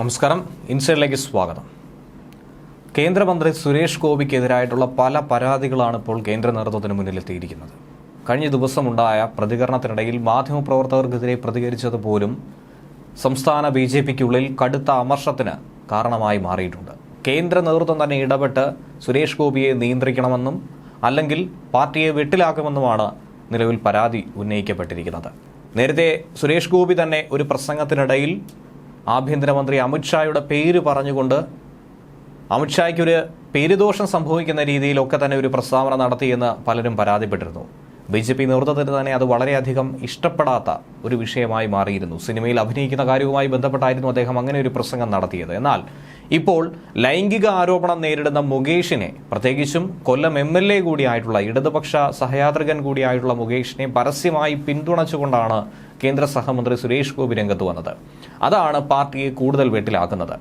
നമസ്കാരം. ഇൻസൈഡിലേക്ക് സ്വാഗതം. കേന്ദ്രമന്ത്രി സുരേഷ് ഗോപിക്കെതിരായിട്ടുള്ള പല പരാതികളാണ് ഇപ്പോൾ കേന്ദ്ര നേതൃത്വത്തിന് മുന്നിലെത്തിയിരിക്കുന്നത്. കഴിഞ്ഞ ദിവസമുണ്ടായ പ്രതികരണത്തിനിടയിൽ മാധ്യമപ്രവർത്തകർക്കെതിരെ പ്രതികരിച്ചത് പോലും സംസ്ഥാന ബി ജെ പിക്കുള്ളിൽ കടുത്ത അമർഷത്തിന് കാരണമായി മാറിയിട്ടുണ്ട്. കേന്ദ്ര നേതൃത്വം തന്നെ ഇടപെട്ട് സുരേഷ് ഗോപിയെ നിയന്ത്രിക്കണമെന്നും അല്ലെങ്കിൽ പാർട്ടിയെ വെട്ടിലാക്കുമെന്നുമാണ് നിലവിൽ പരാതി ഉന്നയിക്കപ്പെട്ടിരിക്കുന്നത്. നേരത്തെ സുരേഷ് ഗോപി തന്നെ ഒരു പ്രസംഗത്തിനിടയിൽ ആഭ്യന്തരമന്ത്രി അമിത്ഷായുടെ പേര് പറഞ്ഞുകൊണ്ട് അമിത്ഷായ്ക്കൊരു പേരുദോഷം സംഭവിക്കുന്ന രീതിയിലൊക്കെ തന്നെ ഒരു പ്രസ്താവന നടത്തിയെന്ന് പലരും പരാതിപ്പെട്ടിരുന്നു. ബി ജെ പി നേതൃത്വത്തിന് തന്നെ അത് വളരെയധികം ഇഷ്ടപ്പെടാത്ത ഒരു വിഷയമായി മാറിയിരുന്നു. സിനിമയിൽ അഭിനയിക്കുന്ന കാര്യവുമായി ബന്ധപ്പെട്ടായിരുന്നു അദ്ദേഹം അങ്ങനെ ഒരു പ്രസംഗം നടത്തിയത്. എന്നാൽ ഇപ്പോൾ ലൈംഗിക ആരോപണം നേരിടുന്ന മുകേഷിനെ പ്രത്യേകിച്ചും കൊല്ലം എം എൽ എ കൂടിയായിട്ടുള്ള ഇടതുപക്ഷ സഹയാത്രികൻ കൂടിയായിട്ടുള്ള മുകേഷിനെ പരസ്യമായി പിന്തുണച്ചുകൊണ്ടാണ് കേന്ദ്ര സഹമന്ത്രി സുരേഷ് ഗോപി രംഗത്ത് വന്നത്. അതാണ് പാർട്ടിയെ കൂടുതൽ വെട്ടിലാക്കുന്നത്.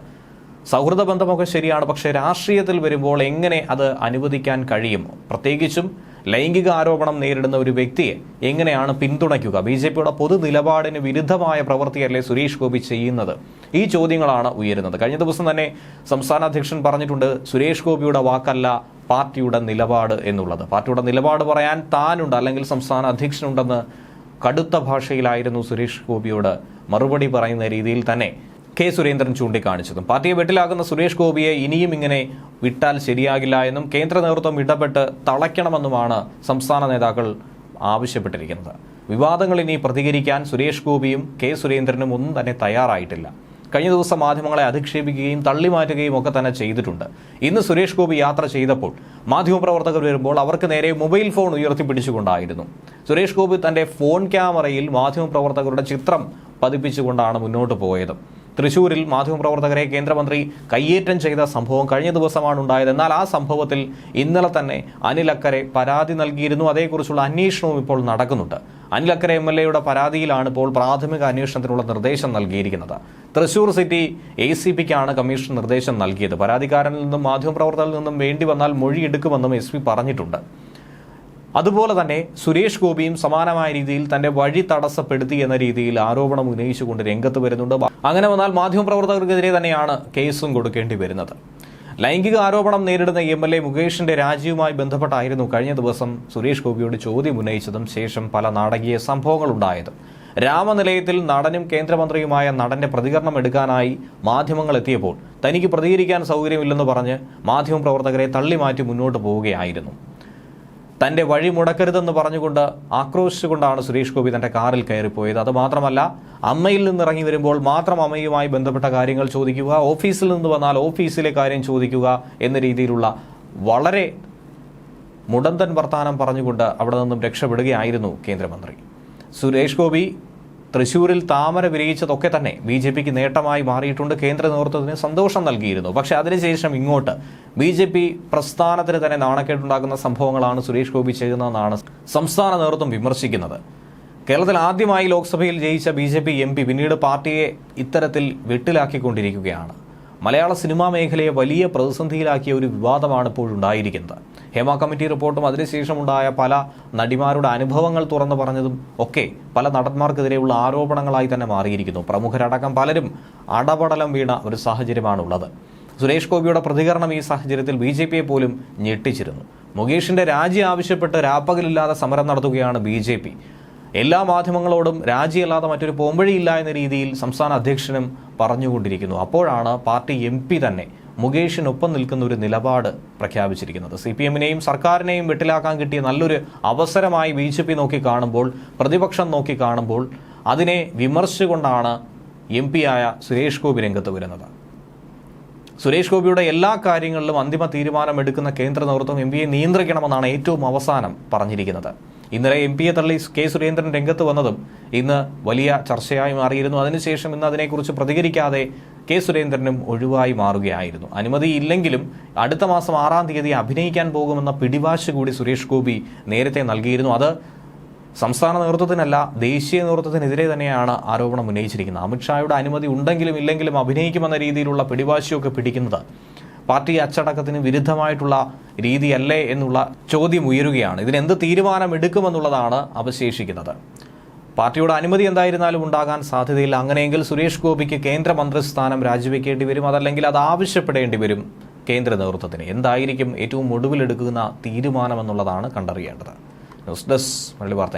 സൗഹൃദ ബന്ധമൊക്കെ ശരിയാണ് പക്ഷേ രാഷ്ട്രീയത്തിൽ വരുമ്പോൾ എങ്ങനെ അത് അനുവദിക്കാൻ കഴിയും? പ്രത്യേകിച്ചും ലൈംഗിക ആരോപണം നേരിടുന്ന ഒരു വ്യക്തിയെ എങ്ങനെയാണ് പിന്തുണയ്ക്കുക? ബി ജെ പിയുടെ പൊതു നിലപാടിന് വിരുദ്ധമായ പ്രവൃത്തിയല്ലേ സുരേഷ് ഗോപി ചെയ്യുന്നത്? ഈ ചോദ്യങ്ങളാണ് ഉയരുന്നത്. കഴിഞ്ഞ ദിവസം തന്നെ സംസ്ഥാന അധ്യക്ഷൻ പറഞ്ഞിട്ടുണ്ട് സുരേഷ് ഗോപിയുടെ വാക്കല്ല പാർട്ടിയുടെ നിലപാട് എന്നുള്ളത്. പാർട്ടിയുടെ നിലപാട് പറയാൻ താനുണ്ട് അല്ലെങ്കിൽ സംസ്ഥാന അധ്യക്ഷനുണ്ടെന്ന് കടുത്ത ഭാഷയിലായിരുന്നു സുരേഷ് ഗോപിയോട് മറുപടി പറയുന്ന രീതിയിൽ തന്നെ കെ സുരേന്ദ്രൻ ചൂണ്ടിക്കാണിച്ചതും. പാർട്ടിയെ വെട്ടിലാക്കുന്ന സുരേഷ് ഗോപിയെ ഇനിയും ഇങ്ങനെ വിട്ടാൽ ശരിയാകില്ല എന്നും കേന്ദ്ര നേതൃത്വം ഇടപെട്ട് തളയ്ക്കണമെന്നുമാണ് സംസ്ഥാന നേതാക്കൾ ആവശ്യപ്പെട്ടിരിക്കുന്നത്. വിവാദങ്ങൾ ഇനി പ്രതികരിക്കാൻ സുരേഷ് ഗോപിയും കെ സുരേന്ദ്രനും ഒന്നും തന്നെ തയ്യാറായിട്ടില്ല. കഴിഞ്ഞ ദിവസം മാധ്യമങ്ങളെ അധിക്ഷേപിക്കുകയും തള്ളിമാറ്റുകയും ഒക്കെ തന്നെ ചെയ്തിട്ടുണ്ട്. ഇന്ന് സുരേഷ് ഗോപി യാത്ര ചെയ്തപ്പോൾ മാധ്യമപ്രവർത്തകർ വരുമ്പോൾ അവർക്ക് നേരെ മൊബൈൽ ഫോൺ ഉയർത്തിപ്പിടിച്ചുകൊണ്ടായിരുന്നു. സുരേഷ് ഗോപി തന്റെ ഫോൺ ക്യാമറയിൽ മാധ്യമപ്രവർത്തകരുടെ ചിത്രം പതിപ്പിച്ചുകൊണ്ടാണ് മുന്നോട്ട് പോയത്. തൃശൂരിൽ മാധ്യമപ്രവർത്തകരെ കേന്ദ്രമന്ത്രി കയ്യേറ്റം ചെയ്ത സംഭവം കഴിഞ്ഞ ദിവസമാണ് ഉണ്ടായത്. എന്നാൽ ആ സംഭവത്തിൽ ഇന്നലെ തന്നെ അനിലക്കരെ പരാതി നൽകിയിരുന്നു. അതേക്കുറിച്ചുള്ള അന്വേഷണവും ഇപ്പോൾ നടക്കുന്നുണ്ട്. അനിലക്കര എം എൽ എയുടെ പരാതിയിലാണ് ഇപ്പോൾ പ്രാഥമിക അന്വേഷണത്തിനുള്ള നിർദ്ദേശം നൽകിയിരിക്കുന്നത്. തൃശൂർ സിറ്റി എ സി പിക്കാണ് കമ്മീഷൻ നിർദ്ദേശം നൽകിയത്. പരാതിക്കാരനിൽ നിന്നും മാധ്യമപ്രവർത്തകരിൽ നിന്നും വേണ്ടി വന്നാൽ മൊഴിയെടുക്കുമെന്നും എസ് പി പറഞ്ഞിട്ടുണ്ട്. അതുപോലെ തന്നെ സുരേഷ് ഗോപിയും സമാനമായ രീതിയിൽ തന്റെ വഴി തടസ്സപ്പെടുത്തി എന്ന രീതിയിൽ ആരോപണം ഉന്നയിച്ചുകൊണ്ട് രംഗത്ത് വരുന്നുണ്ട്. അങ്ങനെ വന്നാൽ മാധ്യമപ്രവർത്തകർക്കെതിരെ തന്നെയാണ് കേസും കൊടുക്കേണ്ടി വരുന്നത്. ലൈംഗിക ആരോപണം നേരിടുന്ന എം എൽ എ മുകേഷിന്റെ രാജിയുമായി ബന്ധപ്പെട്ടായിരുന്നു കഴിഞ്ഞ ദിവസം സുരേഷ് ഗോപിയോട് ചോദ്യം ഉന്നയിച്ചതും ശേഷം പല നാടകീയ സംഭവങ്ങളുണ്ടായതും. രാമനിലയത്തിൽ നടനും കേന്ദ്രമന്ത്രിയുമായ നടന്റെ പ്രതികരണം എടുക്കാനായി മാധ്യമങ്ങൾ എത്തിയപ്പോൾ തനിക്ക് പ്രതികരിക്കാൻ സൗകര്യമില്ലെന്ന് പറഞ്ഞ് മാധ്യമപ്രവർത്തകരെ തള്ളിമാറ്റി മുന്നോട്ട് പോവുകയായിരുന്നു. തന്റെ വഴി മുടക്കരുതെന്ന് പറഞ്ഞുകൊണ്ട് ആക്രോശിച്ചുകൊണ്ടാണ് സുരേഷ് ഗോപി തന്റെ കാറിൽ കയറിപ്പോയത്. അതുമാത്രമല്ല അമ്മയിൽ നിന്ന് ഇറങ്ങി വരുമ്പോൾ മാത്രം അമ്മയുമായി ബന്ധപ്പെട്ട കാര്യങ്ങൾ ചോദിക്കുക ഓഫീസിൽ നിന്ന് വന്നാൽ ഓഫീസിലെ കാര്യം ചോദിക്കുക എന്ന രീതിയിലുള്ള വളരെ മുടന്തൻ വർത്താനം പറഞ്ഞുകൊണ്ട് അവിടെ നിന്നും രക്ഷപ്പെടുകയായിരുന്നു കേന്ദ്രമന്ത്രി. സുരേഷ് ഗോപി തൃശൂരിൽ താമര വിരയിച്ചതൊക്കെ തന്നെ ബി ജെ പിക്ക് നേട്ടമായി മാറിയിട്ടുണ്ട്. കേന്ദ്ര നേതൃത്വത്തിന് സന്തോഷം നൽകിയിരുന്നു. പക്ഷേ അതിനുശേഷം ഇങ്ങോട്ട് ബി ജെ പി പ്രസ്ഥാനത്തിന് തന്നെ നാണക്കേടുണ്ടാക്കുന്ന സംഭവങ്ങളാണ് സുരേഷ് ഗോപി ചെയ്യുന്നതെന്നാണ് സംസ്ഥാന നേതൃത്വം വിമർശിക്കുന്നത്. കേരളത്തിൽ ആദ്യമായി ലോക്സഭയിൽ ജയിച്ച B J P M P പിന്നീട് പാർട്ടിയെ ഇത്തരത്തിൽ വെട്ടിലാക്കിക്കൊണ്ടിരിക്കുകയാണ്. മലയാള സിനിമാ മേഖലയെ വലിയ പ്രതിസന്ധിയിലാക്കിയ ഒരു വിവാദമാണ് ഇപ്പോഴുണ്ടായിരിക്കുന്നത്. ഹേമ കമ്മിറ്റി റിപ്പോർട്ടും അതിനുശേഷമുണ്ടായ പല നടിമാരുടെ അനുഭവങ്ങൾ തുറന്നു പറഞ്ഞതും ഒക്കെ പല നടന്മാർക്കെതിരെയുള്ള ആരോപണങ്ങളായി തന്നെ മാറിയിരിക്കുന്നു. പ്രമുഖരടക്കം പലരും അടപടലം വീണ ഒരു സാഹചര്യമാണുള്ളത്. സുരേഷ് ഗോപിയുടെ പ്രതികരണം ഈ സാഹചര്യത്തിൽ ബി ജെ പിയെ പോലും ഞെട്ടിച്ചിരുന്നു. മുകേഷിന്റെ രാജി ആവശ്യപ്പെട്ട് രാപ്പകലില്ലാതെ സമരം നടത്തുകയാണ് ബി ജെ പി. എല്ലാ മാധ്യമങ്ങളോടും രാജിയല്ലാതെ മറ്റൊരു പോംവഴിയില്ല എന്ന രീതിയിൽ സംസ്ഥാന അധ്യക്ഷനും പറഞ്ഞുകൊണ്ടിരിക്കുന്നു. അപ്പോഴാണ് പാർട്ടി എം തന്നെ മുകേഷിനൊപ്പം നിൽക്കുന്ന ഒരു നിലപാട് പ്രഖ്യാപിച്ചിരിക്കുന്നത്. സി പി എമ്മിനെയും സർക്കാരിനെയും വെട്ടിലാക്കാൻ കിട്ടിയ നല്ലൊരു അവസരമായി ബി ജെ പി നോക്കി കാണുമ്പോൾ പ്രതിപക്ഷം നോക്കി കാണുമ്പോൾ അതിനെ വിമർശിച്ചുകൊണ്ടാണ് എം ആയ സുരേഷ് ഗോപി രംഗത്ത് വരുന്നത്. സുരേഷ് ഗോപിയുടെ എല്ലാ കാര്യങ്ങളിലും അന്തിമ തീരുമാനമെടുക്കുന്ന കേന്ദ്ര നേതൃത്വം എം പിയെ നിയന്ത്രിക്കണമെന്നാണ് ഏറ്റവും അവസാനം പറഞ്ഞിരിക്കുന്നത്. ഇന്നലെ എം പിയെ തള്ളി കെ സുരേന്ദ്രൻ രംഗത്ത് വന്നതും ഇന്ന് വലിയ ചർച്ചയായി മാറിയിരുന്നു. അതിനുശേഷം ഇന്ന് അതിനെക്കുറിച്ച് പ്രതികരിക്കാതെ കെ സുരേന്ദ്രനും ഒഴിവായി മാറുകയായിരുന്നു. അനുമതി ഇല്ലെങ്കിലും അടുത്ത മാസം ആറാം തീയതി അഭിനയിക്കാൻ പോകുമെന്ന പിടിവാശ് കൂടി സുരേഷ് ഗോപി നേരത്തെ നൽകിയിരുന്നു. അത് സംസ്ഥാന നേതൃത്വത്തിനല്ല ദേശീയ നേതൃത്വത്തിനെതിരെ തന്നെയാണ് ആരോപണം ഉന്നയിച്ചിരിക്കുന്നത്. അമിത്ഷായുടെ അനുമതി ഉണ്ടെങ്കിലും ഇല്ലെങ്കിലും അഭിനയിക്കുമെന്ന രീതിയിലുള്ള പിടിവാശിയൊക്കെ പിടിക്കുന്നത് പാർട്ടി അച്ചടക്കത്തിന് വിരുദ്ധമായിട്ടുള്ള രീതിയല്ലേ എന്നുള്ള ചോദ്യം ഉയരുകയാണ്. ഇതിനെന്ത് തീരുമാനം എടുക്കുമെന്നുള്ളതാണ് അവശേഷിക്കുന്നത്. പാർട്ടിയുടെ അനുമതി എന്തായിരുന്നാലും ഉണ്ടാകാൻ സാധ്യതയില്ല. അങ്ങനെയെങ്കിൽ സുരേഷ് ഗോപിക്ക് കേന്ദ്രമന്ത്രി സ്ഥാനം രാജിവെക്കേണ്ടി വരും. അതല്ലെങ്കിൽ അത് ആവശ്യപ്പെടേണ്ടി വരും കേന്ദ്ര നേതൃത്വത്തിന്. എന്തായിരിക്കും ഏറ്റവും ഒടുവിലെടുക്കുന്ന തീരുമാനമെന്നുള്ളതാണ് കണ്ടറിയേണ്ടത്. News desk Malayali Vartha